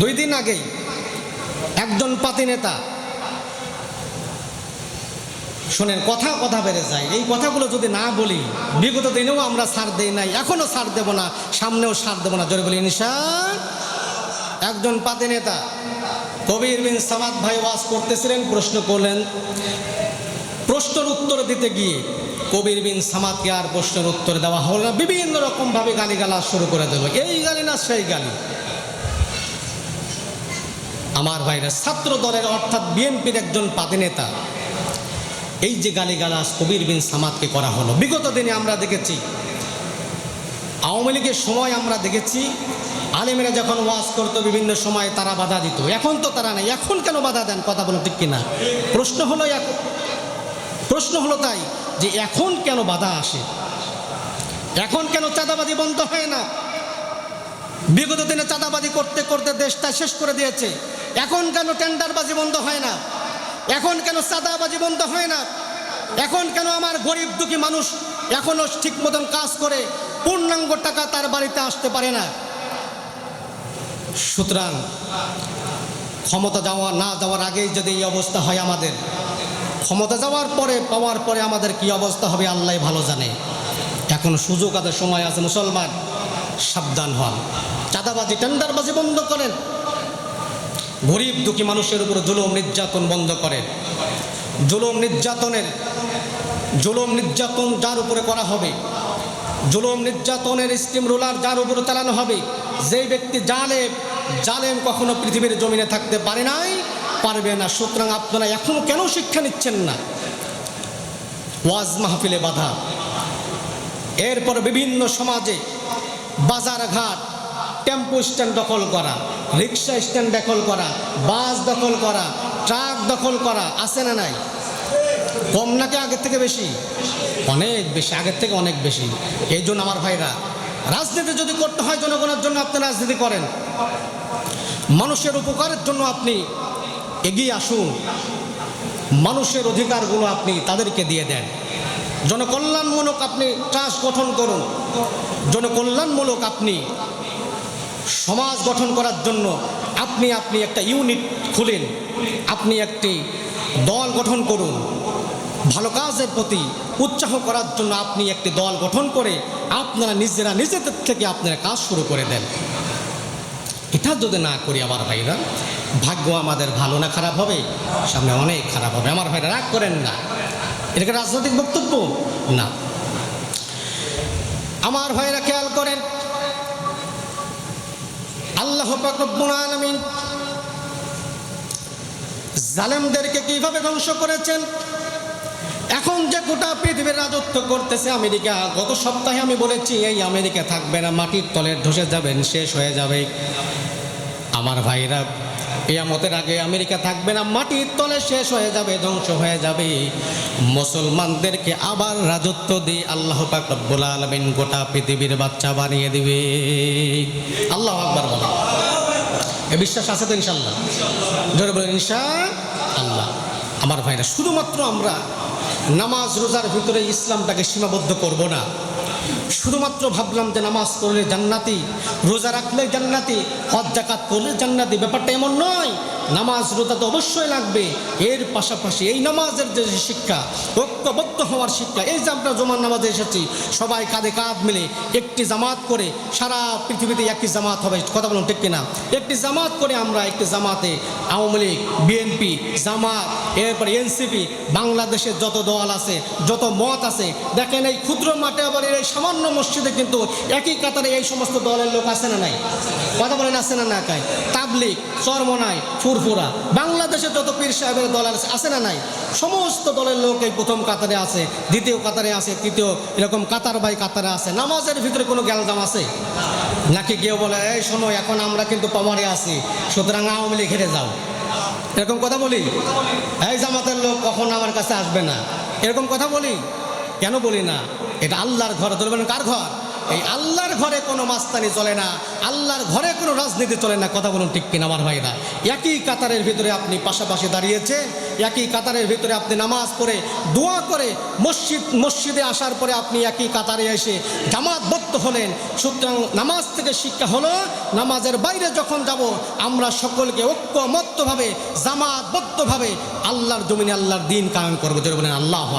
দুই দিন আগেই একজন পাতি নেতা, শোনেন, কথা কথা বেড়ে যায়। এই কথাগুলো যদি না বলি, বিগত দিনেও আমরা সার দেই নাই, এখনও সার দেব না, সামনেও সার দেব না। জোরে বলি নিশা একজন পাতি নেতা, কবির বিন সামাদ ভাই ওয়াজ করতেছিলেন, প্রশ্ন করলেন, প্রশ্নের উত্তর দিতে গিয়ে কবির বিন সামাদকে আর প্রশ্নের উত্তর দেওয়া হলো না। বিভিন্ন রকমভাবে গালিগালা শুরু করে দিল। এই গালি না সেই গালি। আমার ভাইরা ছাত্র দলের অর্থাৎ বিএনপির একজন পাতি নেতা। এই যে গালিগালাজ কবির বিন সামাদকে করা হলো, বিগত দিনে আমরা দেখেছি, আওয়ামী লীগের সময় আমরা দেখেছি, আলেমেরা যখন ওয়াজ করতো, বিভিন্ন সময় তারা বাধা দিত। এখন তো তারা নেই। এখন কেন বাধা দেন? কথা বলো ঠিক কিনা? প্রশ্ন হলো প্রশ্ন হলো তাই যে এখন কেন বাধা আসে? এখন কেন চাঁদাবাজি বন্ধ হয় না? বিগত দিনে চাঁদাবাজি করতে করতে দেশটা শেষ করে দিয়েছে। এখন কেন টেন্ডারবাজি বন্ধ হয় না? এখন কেন চাঁদাবাজি বন্ধ হয় না? এখন কেন আমার গরিব দুঃখী মানুষ এখনও ঠিক মতন কাজ করে, পূর্ণাঙ্গ টাকা তার বাড়িতে আসতে পারে না? সুতরাং ক্ষমতা যাওয়া না যাওয়ার আগেই যদি এই অবস্থা হয় আমাদের, ক্ষমতা যাওয়ার পরে, পাওয়ার পরে আমাদের কি অবস্থা হবে আল্লাহ ভালো জানে। এখন সুযোগ আছে, সময় আছে, মুসলমান, সাবধান হন। চাঁদাবাজি, টেন্ডারবাজি বন্ধ করেন গরিব দুঃখী মানুষের উপর জুলুম নির্যাতন বন্ধ করেন জুলুম নির্যাতনের, জুলুম নির্যাতন যার উপরে করা হবে, জুলুম নির্যাতনের স্টিম রোলার যার উপরে চালানো হবে, যেই ব্যক্তি জালেম জালেম কখনো পৃথিবীর জমিনে থাকতে পারে নাই, পারবে না। সুতরাং আপনারা এখনও কেন শিক্ষা নিচ্ছেন না? ওয়াজ মাহফিলে বাধা। এরপর বিভিন্ন সমাজে বাজার ঘাট টেম্পো স্ট্যান্ড দখল করা, রিক্সা স্ট্যান্ড দখল করা, বাস দখল করা, ট্রাক দখল করা, আছে না নাই? কম নাকি আগের থেকে বেশি? অনেক বেশি, আগের থেকে অনেক বেশি। এই জন্য আমার ভাইরা, রাজনীতি যদি করতে হয় জনগণের জন্য আপনি রাজনীতি করেন। মানুষের উপকারের জন্য আপনি এগিয়ে আসুন। মানুষের অধিকারগুলো আপনি তাদেরকে দিয়ে দেন। জনকল্যাণমূলক আপনি ট্রাস্ট গঠন করুন। জনকল্যাণমূলক আপনি সমাজ গঠন করার জন্য আপনি আপনি একটা ইউনিট খুলেন। আপনি একটি দল গঠন করুন। ভালো কাজের প্রতি উৎসাহ করার জন্য আপনি একটি দল গঠন করে আপনারা নিজেরা নিজেদের থেকে আপনারা কাজ শুরু করে দেন। এটা যদি না করি আমার ভাইরা, ভাগ্য আমাদের ভালো না খারাপ হবে? সামনে অনেক খারাপ হবে। আমার ভাইরা রাগ করেন না। এটাকে রাজনৈতিক বক্তব্য? না। আমার ভাইরা খেয়াল করেন আল্লাহ রব্বুল জালেমদেরকে কীভাবে ধ্বংস করেছেন? এখন যে গোটা পৃথিবীর রাজত্ব করতেছে আমেরিকা, গত সপ্তাহে আমি বলেছি, এই আমেরিকা থাকবে না, মাটির তলে ধসে যাবেন, শেষ হয়ে যাবে। আমার ভাইরা কেয়ামতের আগে আমেরিকা থাকবে না, মাটির তলে শেষ হয়ে যাবে, ধ্বংস হয়ে যাবে। মুসলমানদেরকে আবার রাজত্ব দিয়ে আল্লাহ পাক আলামিন গোটা পৃথিবীর বাচ্চা বানিয়ে দিবে। আল্লাহ আকবার বলে এ বিশ্বাস আছে তো ইনশাল্লাহ জোরে বলেন ইনশা আল্লাহ আমার ভাইরা, শুধুমাত্র আমরা নামাজ, রোজার ভিতরে ইসলামটাকে সীমাবদ্ধ করব না। শুধুমাত্র ভাবলাম যে নামাজ করলে জান্নাতি, রোজা রাখলে জান্নাতি, হজ জাকাত করলে জান্নাতি, ব্যাপারটা এমন নয়। নামাজ, রোজা তো অবশ্যই লাগবে। এর পাশাপাশি এই নামাজের যে শিক্ষা, ঐক্যবদ্ধ হওয়ার শিক্ষা, এই যে আমরা জমার নামাজে এসেছি, সবাই কাঁধে কাঁধ মিলে একটি জামাত করে সারা পৃথিবীতে একটি জামাত হবে। কথা বলুন ঠিক কিনা? একটি জামাত করে আমরা একটি জামাতে আওয়ামী লীগ, বিএনপি, জামাত এরপরে এনসিপি বাংলাদেশের যত দল আছে, যত মত আছে, দেখেন এই ক্ষুদ্র মাঠে আবার এই সামান্য মসজিদে কিন্তু একই কাতারে এই সমস্ত দলের লোক আছে না নাই? কথা বলেন আছে না না কাই তাবলিক চরমনাই, ফুরফুরা, বাংলাদেশে যত পীর সাহেবের দল আছে আছে না নাই? সমস্ত দলের লোক এই প্রথম কাতারে আছে, দ্বিতীয় কাতারে আছে, তৃতীয় এরকম কাতার বাই কাতারে আছে। নামাজের ভিতরে কোনো গ্যালজাম আছে? নাকি কেউ বলে, এই শোনো, এখন আমরা কিন্তু পাওয়ারে আছি, সুতরাং আওয়ামী লীগ হেরে যাও। এরকম কথা বলি? এই জামাতের লোক কখন আমার কাছে আসবে না। এরকম কথা বলি? কেন বলি না? এটা আল্লাহর ঘর, ধরবেন কার ঘর? এই আল্লাহর ঘরে কোনো মাস্তানি চলে না, আল্লাহর ঘরে কোনো রাজনীতি চলে না, কথা বলুন ঠিক কিনা আমার ভাইরা। একই কাতারের ভিতরে আপনি পাশাপাশি দাঁড়িয়েছেন, একই কাতারের ভিতরে আপনি নামাজ পড়ে দোয়া করে মসজিদ, মসজিদে আসার পরে আপনি একই কাতারে এসে জামাতবদ্ধ হলেন। সুতরাং নামাজ থেকে শিক্ষা হলো, নামাজের বাইরে যখন যাব, আমরা সকলকে ঐক্যমত্যভাবে, জামাতবদ্ধভাবে আল্লাহর জমিনে আল্লাহর দিন কায়ন করব। বলেন, আল্লাহ